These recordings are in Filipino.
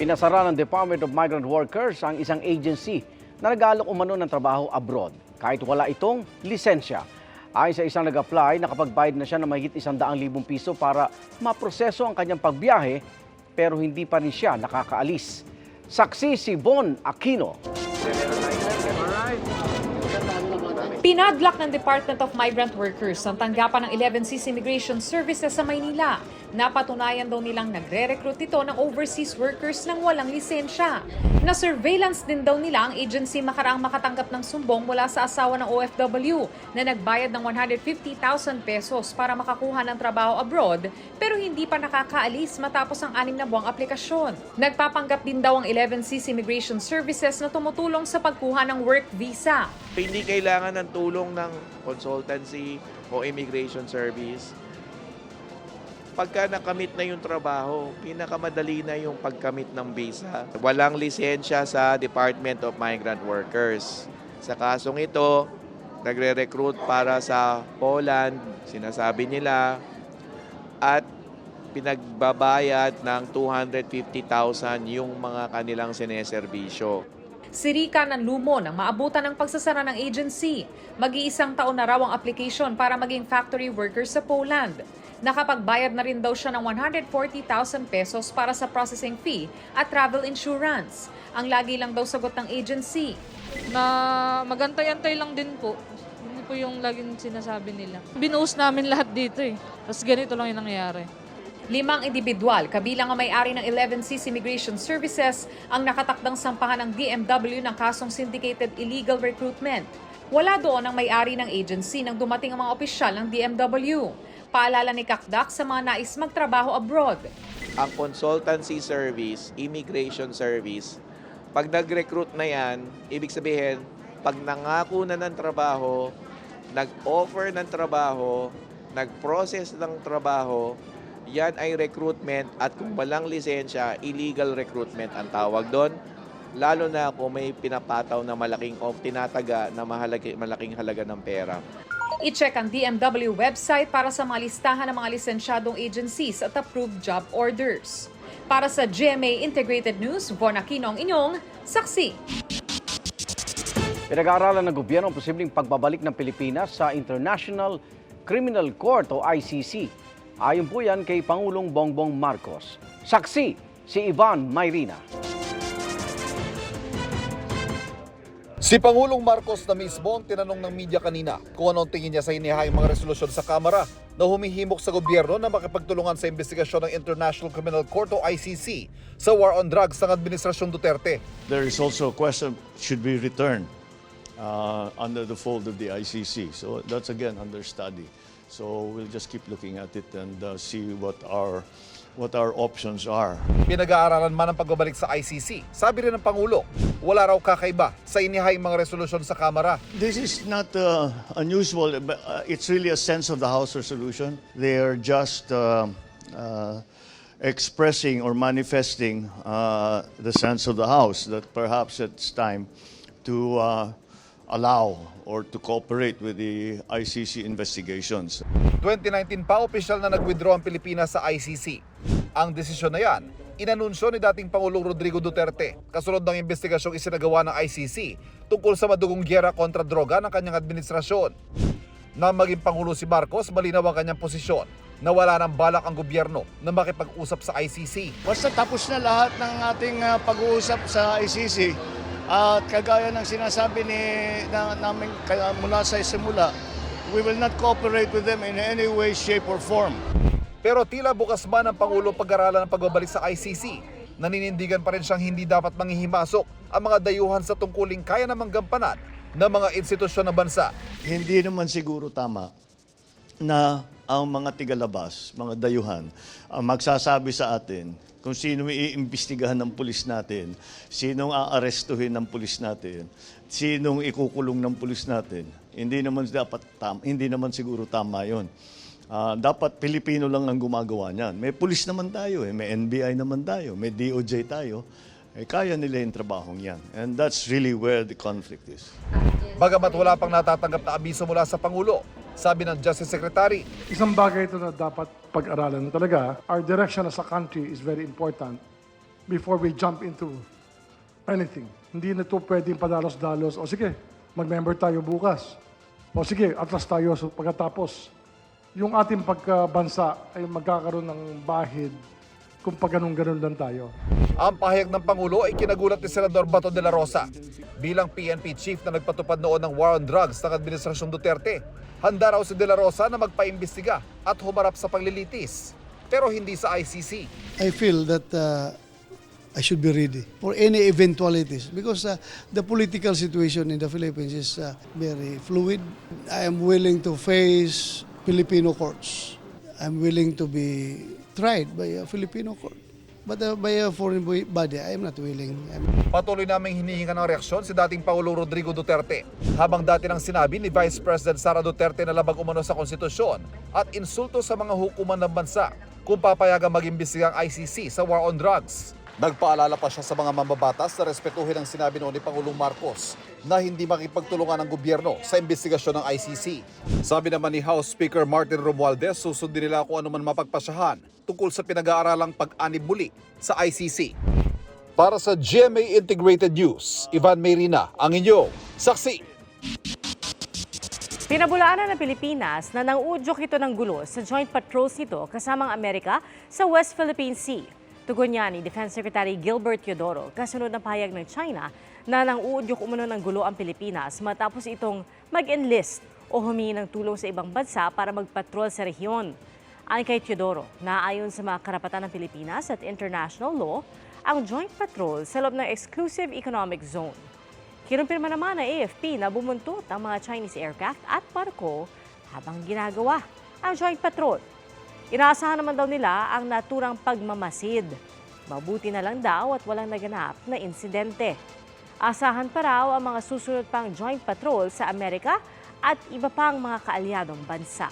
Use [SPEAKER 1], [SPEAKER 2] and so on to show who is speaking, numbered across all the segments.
[SPEAKER 1] Pinasara ng Department of Migrant Workers ang isang agency na nag-aalok umano ng trabaho abroad kahit wala itong lisensya. Ayon sa isang nag-apply, nakapagbayad na siya ng mahigit isang daang libong piso para maproseso ang kanyang pagbiyahe pero hindi pa rin siya nakakaalis. Saksi si Bon Aquino.
[SPEAKER 2] Pinadlock ng Department of Migrant Workers ang tanggapan ng 11Cs Immigration Services sa Maynila. Napatunayan daw nilang nagre-recruit ito ng overseas workers ng walang lisensya. Na-surveillance din daw nila ang agency makaraang makatanggap ng sumbong mula sa asawa ng OFW na nagbayad ng 150,000 pesos para makakuha ng trabaho abroad pero hindi pa nakakaalis matapos ang anim na buwang aplikasyon. Nagpapanggap din daw ang 11Cs Immigration Services na tumutulong sa pagkuha ng work visa.
[SPEAKER 3] Hindi kailangan ng tulong ng consultancy o immigration service. Pagka nakamit na yung trabaho, pinakamadali na yung pagkamit ng visa. Walang lisensya sa Department of Migrant Workers. Sa kasong ito, nagre-recruit para sa Poland, sinasabi nila, at pinagbabayad ng 250,000 yung mga kanilang sineserbisyo.
[SPEAKER 2] Sirika ng lumo nang maabutan ng pagsasara ng agency. Mag-iisang taon na raw ang application para maging factory worker sa Poland. Nakapagbayad na rin daw siya ng 140,000 pesos para sa processing fee at travel insurance. Ang lagi lang daw sagot ng agency.
[SPEAKER 4] na magantay-antay lang din po. Yun po yung laging sinasabi nila. Binuhos namin lahat dito eh. Tapos ganito lang yung nangyayari.
[SPEAKER 2] Limang individual, kabilang ang may-ari ng 11Cs Immigration Services, ang nakatakdang sampahan ng DMW ng kasong syndicated illegal recruitment. Wala doon ang may-ari ng agency nang dumating ang mga opisyal ng DMW. Paalala ni Kakdak sa mga nais magtrabaho abroad.
[SPEAKER 3] ang consultancy service, immigration service, pag nag-recruit na yan, ibig sabihin, pag nangako na ng trabaho, nag-offer ng trabaho, nag-process ng trabaho, yan ay recruitment at kung walang lisensya, illegal recruitment ang tawag doon. Lalo na kung may pinapataw na malaking o tinataga na mahalagi, malaking halaga ng pera.
[SPEAKER 2] I-check ang DMW website para sa mga listahan ng mga lisensyadong agencies at approved job orders. Para sa GMA Integrated News, Von Aquino ang inyong saksi.
[SPEAKER 1] Pinag-aaralan ng gobyerno ang posibleng pagbabalik ng Pilipinas sa International Criminal Court o ICC. Ayon po yan kay Pangulong Bongbong Marcos. Saksi si Ivan Mayrina.
[SPEAKER 5] Si Pangulong Marcos na mismo ang tinanong ng media kanina kung anong tingin niya sa hinihayang mga resolusyon sa Kamara na humihimok sa gobyerno na makipagtulungan sa investigasyon ng International Criminal Court o ICC sa war on drugs ng Administrasyong Duterte.
[SPEAKER 6] There is also a question should be returned uh, under the fold of the ICC. So that's again under study. So we'll just keep looking at it and uh, see what our what our options are.
[SPEAKER 5] Pinag-aaralan man ang pagbabalik sa ICC. Sabi rin ng Pangulo, wala raw kakaiba sa inihayang mga resolusyon sa Kamara.
[SPEAKER 6] This is not uh, unusual. But uh, it's really a sense of the House resolution. They are just uh, uh, expressing or manifesting uh, the sense of the House that perhaps it's time to uh, allow or to cooperate with the ICC investigations.
[SPEAKER 5] 2019 pa opisyal na nag-withdraw ang Pilipinas sa ICC. Ang desisyon na yan, inanunsyo ni dating Pangulong Rodrigo Duterte kasunod ng investigasyong isinagawa ng ICC tungkol sa madugong gyera kontra droga ng kanyang administrasyon. Na maging Pangulo si Marcos, malinaw ang kanyang posisyon na wala ng balak ang gobyerno na makipag-usap sa ICC.
[SPEAKER 6] Basta tapos na lahat ng ating uh, pag-uusap sa ICC at kagaya ng sinasabi ni na, namin kaya mula sa simula, we will not cooperate with them in any way, shape, or form.
[SPEAKER 5] Pero tila bukas man ang Pangulo pag-aralan ng pagbabalik sa ICC. Naninindigan pa rin siyang hindi dapat manghihimasok ang mga dayuhan sa tungkuling kaya namang gampanan ng mga institusyon ng bansa.
[SPEAKER 6] Hindi naman siguro tama na ang mga tigalabas, mga dayuhan, ang magsasabi sa atin kung sino iimbestigahan ng pulis natin, sinong aarestuhin ng pulis natin, sinong ikukulong ng pulis natin. Hindi naman dapat tam, hindi naman siguro tama 'yon. Ah, dapat Pilipino lang ang gumagawa niyan. May pulis naman tayo, eh. may NBI naman tayo, may DOJ tayo. Eh, kaya nila yung trabahong yan. And that's really where the conflict is.
[SPEAKER 5] Bagamat wala pang natatanggap na abiso mula sa Pangulo, sabi ng Justice Secretary,
[SPEAKER 7] Isang bagay ito na dapat pag-aralan talaga. Our direction as a country is very important. before we jump into anything. Hindi na ito pwedeng padalos-dalos. O sige, mag-member tayo bukas. O sige, atras tayo so pagkatapos. Yung ating pagkabansa ay magkakaroon ng bahid kung pag ganun-ganun lang tayo.
[SPEAKER 5] Ang pahayag ng Pangulo ay kinagulat ni Senador Bato de la Rosa bilang PNP chief na nagpatupad noon ng war on drugs ng Administrasyong Duterte. Handa raw si de la Rosa na magpaimbestiga at humarap sa paglilitis. Pero hindi sa ICC.
[SPEAKER 8] I feel that uh, I should be ready for any eventualities because uh, the political situation in the Philippines is uh, very fluid. I am willing to face Filipino courts. I'm willing to be tried by a Filipino court. But uh, by a foreign bo- body, I am not willing. I'm
[SPEAKER 5] Patuloy naming hinihinga ng reaksyon si dating Pangulong Rodrigo Duterte. Habang dati nang sinabi ni Vice President Sara Duterte na labag umano sa konstitusyon at insulto sa mga hukuman ng bansa kung papayagang mag-imbestiga ang ICC sa war on drugs. Nagpaalala pa siya sa mga mambabatas na respetuhin ang sinabi noon ni Pangulong Marcos na hindi makipagtulungan ng gobyerno sa investigasyon ng ICC. Sabi naman ni House Speaker Martin Romualdez, susundin nila kung ano man mapagpasyahan tungkol sa pinag-aaralang pag-anib muli sa ICC. Para sa GMA Integrated News, Ivan Mayrina, ang inyong saksi.
[SPEAKER 9] Pinabulaanan ng Pilipinas na nanguudyok ito ng gulo sa joint patrols nito kasamang Amerika sa West Philippine Sea. Tugon niya ni Defense Secretary Gilbert Teodoro kasunod ng pahayag ng China na nanguudyok umano ng gulo ang Pilipinas matapos itong mag-enlist o humingi ng tulong sa ibang bansa para magpatrol sa rehiyon. Ayon kay Teodoro, naayon sa mga karapatan ng Pilipinas at international law ang joint patrol sa loob ng exclusive economic zone. Kinumpirma naman ng AFP na bumuntot ang mga Chinese aircraft at barko habang ginagawa ang joint patrol. Inaasahan naman daw nila ang naturang pagmamasid. Mabuti na lang daw at walang naganap na insidente. Asahan pa raw ang mga susunod pang joint patrol sa Amerika at iba pang mga kaalyadong bansa.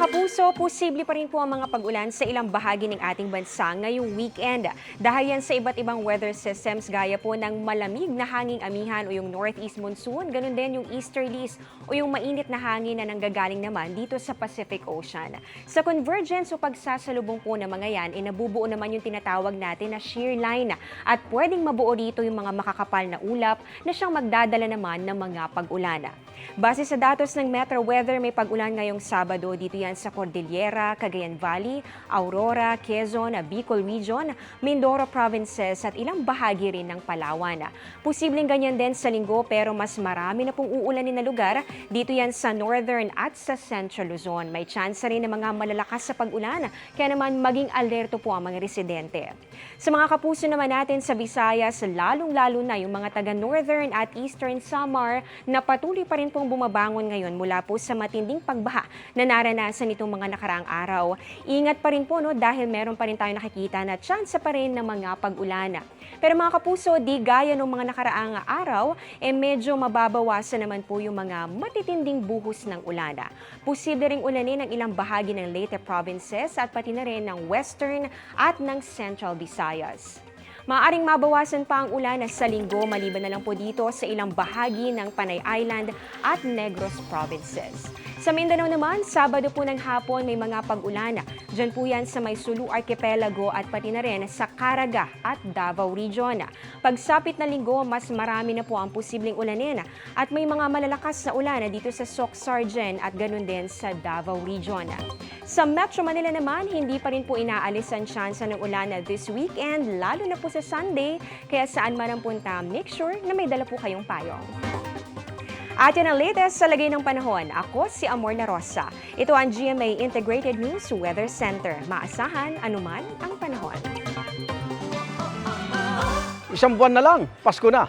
[SPEAKER 10] Mga kapuso, posible pa rin po ang mga pag-ulan sa ilang bahagi ng ating bansa ngayong weekend. Dahil yan sa iba't ibang weather systems gaya po ng malamig na hanging amihan o yung northeast monsoon, ganun din yung easterlies o yung mainit na hangin na nanggagaling naman dito sa Pacific Ocean. Sa convergence o pagsasalubong po ng mga yan, eh, nabubuo naman yung tinatawag natin na shear line at pwedeng mabuo dito yung mga makakapal na ulap na siyang magdadala naman ng mga pag-ulan. Base sa datos ng Metro Weather, may pag-ulan ngayong Sabado dito yan sa Cordillera, Cagayan Valley, Aurora, Quezon, Bicol Region, Mindoro Provinces at ilang bahagi rin ng Palawan. Posibleng ganyan din sa linggo pero mas marami na pong uulanin na lugar dito yan sa Northern at sa Central Luzon. May chance rin ng mga malalakas sa pag-ulan kaya naman maging alerto po ang mga residente. Sa mga kapuso naman natin sa Visayas, lalong-lalo na yung mga taga Northern at Eastern Samar na patuloy pa rin pong bumabangon ngayon mula po sa matinding pagbaha na naranasan nitong mga nakaraang araw. Ingat pa rin po no, dahil meron pa rin tayo nakikita na chance pa rin ng mga pag-ulan. Pero mga kapuso, di gaya ng mga nakaraang araw, eh medyo mababawasan naman po yung mga matitinding buhos ng ulana. Posible ring ulanin ang ilang bahagi ng Leyte provinces at pati na rin ng Western at ng Central Visayas. Maaring mabawasan pa ang ulan sa linggo maliban na lang po dito sa ilang bahagi ng Panay Island at Negros provinces. Sa Mindanao naman, Sabado po ng hapon may mga pag-ulan. Diyan po yan sa may Sulu Archipelago at pati na rin sa Caraga at Davao Region. Pagsapit na linggo, mas marami na po ang posibleng ulanin at may mga malalakas na ulan dito sa Sargen at ganun din sa Davao Region. Sa Metro Manila naman, hindi pa rin po inaalis ang tsansa ng ulan this weekend, lalo na po sa Sunday. Kaya saan man ang punta, make sure na may dala po kayong payong. At yan ang latest sa lagay ng panahon. Ako si Amor Na Rosa. Ito ang GMA Integrated News Weather Center. Maasahan anuman ang panahon.
[SPEAKER 1] Isang buwan na lang, Pasko na.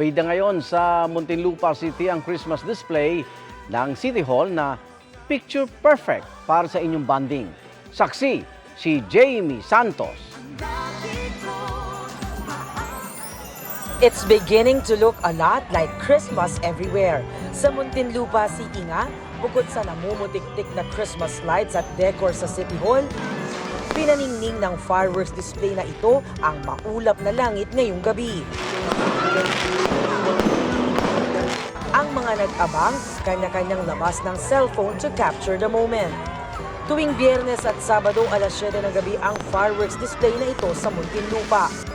[SPEAKER 1] Bida ngayon sa Muntinlupa City ang Christmas display ng City Hall na picture perfect para sa inyong banding. Saksi, si Jamie Santos.
[SPEAKER 11] It's beginning to look a lot like Christmas everywhere. Sa Muntinlupa City nga, bukod sa namumutik-tik na Christmas lights at decor sa City Hall, pinaningning ng fireworks display na ito ang maulap na langit ngayong gabi. mga nag-abang, kanya-kanyang labas ng cellphone to capture the moment. Tuwing biyernes at sabado alas 7 ng gabi ang fireworks display na ito sa Muntinlupa.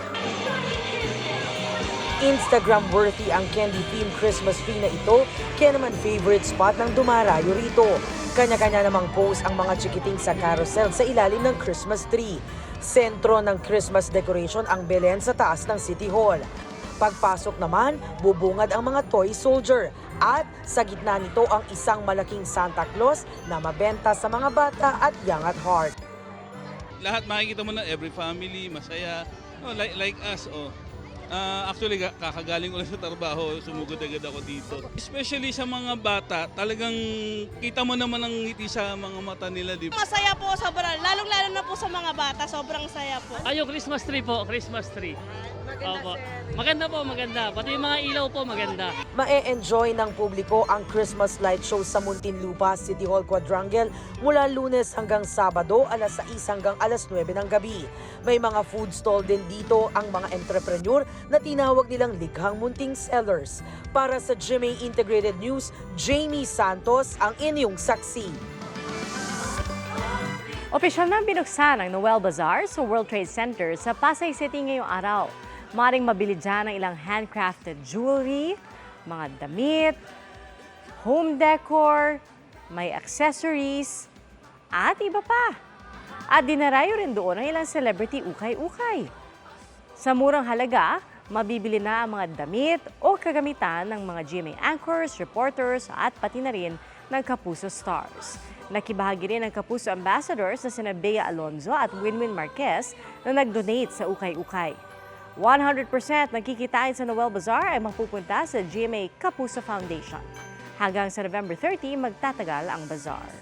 [SPEAKER 11] Instagram-worthy ang candy-themed Christmas tree na ito, kaya naman favorite spot ng dumarayo rito. Kanya-kanya namang post ang mga chikiting sa carousel sa ilalim ng Christmas tree. Sentro ng Christmas decoration ang Belen sa taas ng City Hall. Pagpasok naman, bubungad ang mga toy soldier at sa gitna nito ang isang malaking Santa Claus na mabenta sa mga bata at young at heart.
[SPEAKER 12] lahat makikita mo na every family masaya oh, like like us oh Ah, actually ka- kakagaling lang sa trabaho sumugod agad ako dito especially sa mga bata talagang kita mo naman ang ngiti sa mga mata nila di ba
[SPEAKER 13] Masaya po sobrang, lalong-lalo na po sa mga bata, sobrang saya po.
[SPEAKER 14] Ay, yung Christmas tree po, Christmas tree. Maganda, Maganda po, maganda. Pati yung mga ilaw po, maganda.
[SPEAKER 11] Mae-enjoy ng publiko ang Christmas light show sa Muntinlupa City Hall Quadrangle mula lunes hanggang Sabado alas 6 hanggang alas 9 ng gabi. May mga food stall din dito ang mga entrepreneur na tinawag nilang likhang munting sellers. Para sa GMA Integrated News, Jamie Santos ang inyong saksi.
[SPEAKER 9] Opisyal na binuksan ang Noel Bazaar sa World Trade Center sa Pasay City ngayong araw. Maring mabili dyan ang ilang handcrafted jewelry, mga damit, home decor, may accessories, at iba pa. At dinarayo rin doon ang ilang celebrity ukay-ukay. Sa murang halaga, mabibili na ang mga damit o kagamitan ng mga GMA anchors, reporters at pati na rin ng Kapuso Stars. Nakibahagi rin ang Kapuso Ambassadors na sina Bea Alonzo at Winwin Marquez na nag-donate sa ukay-ukay. 100% ng kikitain sa Noel Bazaar ay mapupunta sa GMA Kapuso Foundation. Hanggang sa November 30, magtatagal ang bazaar.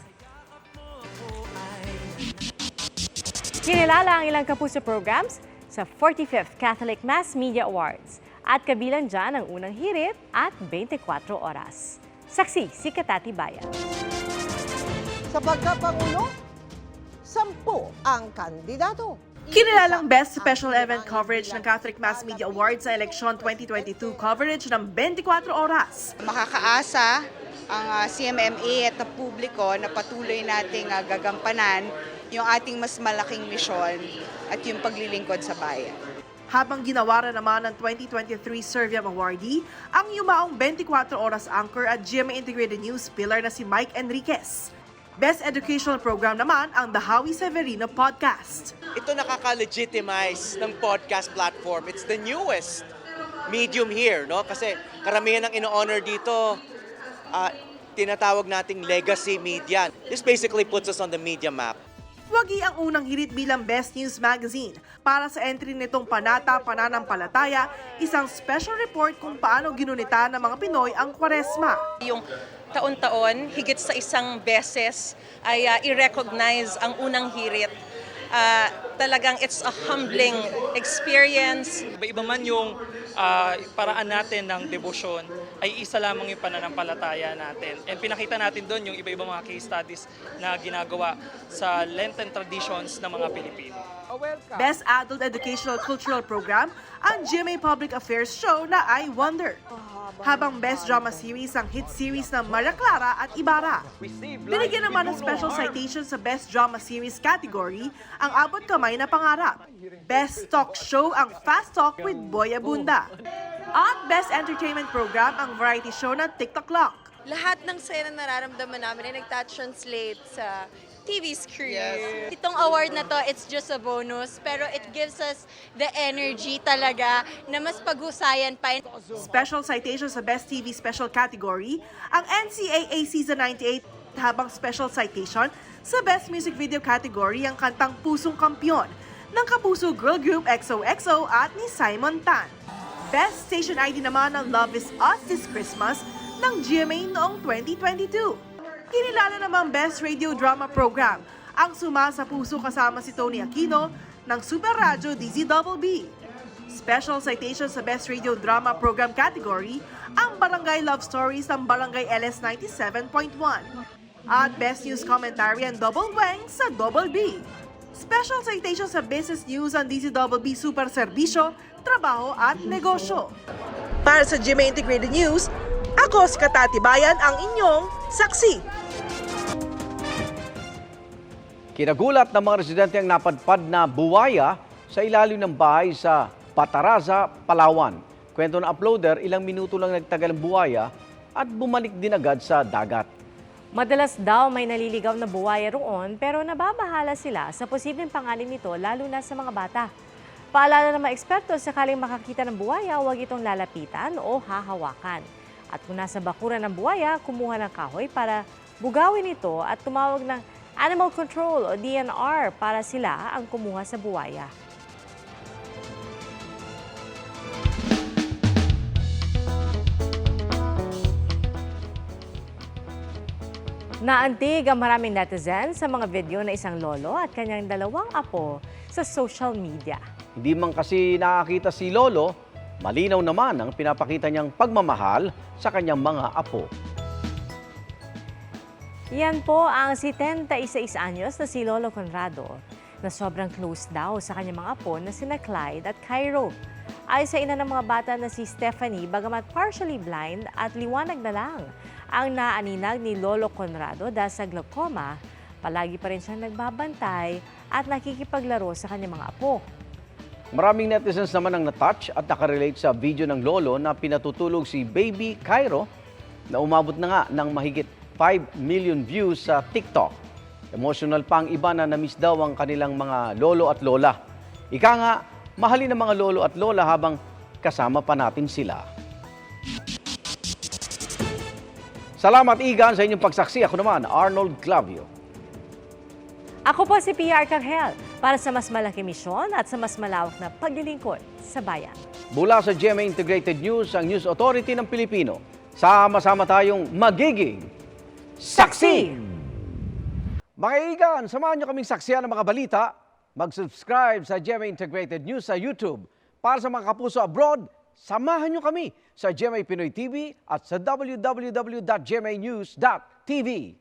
[SPEAKER 9] Kinilala ang ilang Kapuso programs sa 45th Catholic Mass Media Awards at kabilang dyan ang unang hirit at 24 oras. Saksi si Katati Bayan.
[SPEAKER 13] Sa pagkapangulo, sampu ang kandidato.
[SPEAKER 15] Kinilalang Best Special Event Coverage ng Catholic Mass Media Awards sa Eleksyon 2022 coverage ng 24 oras.
[SPEAKER 13] Makakaasa ang ah, CMMA at ang publiko na patuloy nating ah, gagampanan yung ating mas malaking misyon at yung paglilingkod sa bayan.
[SPEAKER 15] Habang ginawaran naman ng 2023 Serviam Awardee, ang yumaong 24 oras anchor at GMA Integrated News pillar na si Mike Enriquez. Best Educational Program naman ang The Howie Severino Podcast.
[SPEAKER 16] ito nakaka-legitimize ng podcast platform. It's the newest medium here, no? Kasi karamihan ng ino-honor dito, ah, tinatawag nating legacy media. This basically puts us on the media map.
[SPEAKER 15] Wagi ang unang hirit bilang Best News Magazine para sa entry nitong Panata Pananampalataya, isang special report kung paano ginunita ng mga Pinoy ang Kwaresma.
[SPEAKER 13] Yung taon-taon, higit sa isang beses, ay ah, i-recognize ang unang hirit. Ah, talagang it's a humbling experience.
[SPEAKER 14] Iba-iba man yung ah, paraan natin ng debosyon, ay isa lamang yung pananampalataya natin. And pinakita natin doon yung iba-ibang mga case studies na ginagawa sa Lenten traditions ng mga Pilipino.
[SPEAKER 15] Best Adult Educational Cultural Program ang GMA Public Affairs show na I Wonder. Habang Best Drama Series ang hit series ng Maria Clara at Ibarra. Binigyan naman ng special citation sa Best Drama Series category ang Abot Kamay na Pangarap. Best Talk Show ang Fast Talk with Boy Abunda. At Best Entertainment Program ang variety show na TikTok Lock.
[SPEAKER 13] Lahat ng saya na nararamdaman namin ay nagta-translate sa TV screen. Itong award na to, it's just a bonus, pero it gives us the energy talaga na mas pag-usayan pa.
[SPEAKER 15] Special citation sa Best TV Special category ang NCAA Season 98 habang special citation sa Best Music Video category ang kantang Pusong Kampyon ng Kapuso Girl Group XOXO at ni Simon Tan. Best Station ID naman ng Love Is Us This Christmas ng GMA noong 2022. Kinilala naman Best Radio Drama Program ang Suma sa Puso kasama si Tony Aquino ng Super Radyo DZBB. Special citation sa Best Radio Drama Program category ang Barangay Love Stories ng Barangay LS 97.1 at Best News Commentary and Double Wang sa Double B. Special citation sa Business News ang DZBB Super Serbisyo, Trabaho at Negosyo. Para sa GMA Integrated News, Ako, si Katatibayan, ang inyong saksi.
[SPEAKER 1] Kinagulat ng mga residente ang napadpad na buwaya sa ilalim ng bahay sa Pataraza, Palawan. Kwento ng uploader, ilang minuto lang nagtagal ang buwaya at bumalik din agad sa dagat.
[SPEAKER 9] Madalas daw may naliligaw na buwaya roon pero nababahala sila sa posibleng panganin nito lalo na sa mga bata. Paalala ng mga eksperto, sakaling makakita ng buwaya, huwag itong lalapitan o hahawakan. At kung nasa bakuran ng buwaya, kumuha ng kahoy para bugawin ito at tumawag ng Animal Control o DNR para sila ang kumuha sa buwaya. Naantig ang maraming netizens sa mga video na isang lolo at kanyang dalawang apo sa social media.
[SPEAKER 1] Hindi man kasi nakakita si Lolo, malinaw naman ang pinapakita niyang pagmamahal sa kanyang mga apo.
[SPEAKER 9] Yan po ang 76 anyos na si Lolo Conrado na sobrang close daw sa kanyang mga apo na sina Clyde at Cairo. Ay sa ina ng mga bata na si Stephanie, bagamat partially blind at liwanag na lang ang naaninag ni Lolo Conrado dahil sa glaucoma, palagi pa rin siyang nagbabantay at nakikipaglaro sa kanyang mga apo.
[SPEAKER 1] Maraming netizens naman ang natouch at nakarelate sa video ng lolo na pinatutulog si Baby Cairo na umabot na nga ng mahigit 5 million views sa TikTok. Emotional pa ang iba na namiss daw ang kanilang mga lolo at lola. Ika nga, mahalin ng mga lolo at lola habang kasama pa natin sila. Salamat Igan sa inyong pagsaksi. Ako naman, Arnold Clavio.
[SPEAKER 9] Ako po si Pia Arcangel para sa mas malaki misyon at sa mas malawak na paglilingkod sa bayan.
[SPEAKER 1] Mula sa GMA Integrated News, ang News Authority ng Pilipino. Sama-sama tayong magiging saksi! Mga igan, samahan niyo kaming saksiyan ng mga balita. Mag-subscribe sa GMA Integrated News sa YouTube. Para sa mga kapuso abroad, samahan niyo kami sa GMA Pinoy TV at sa www.gmanews.tv.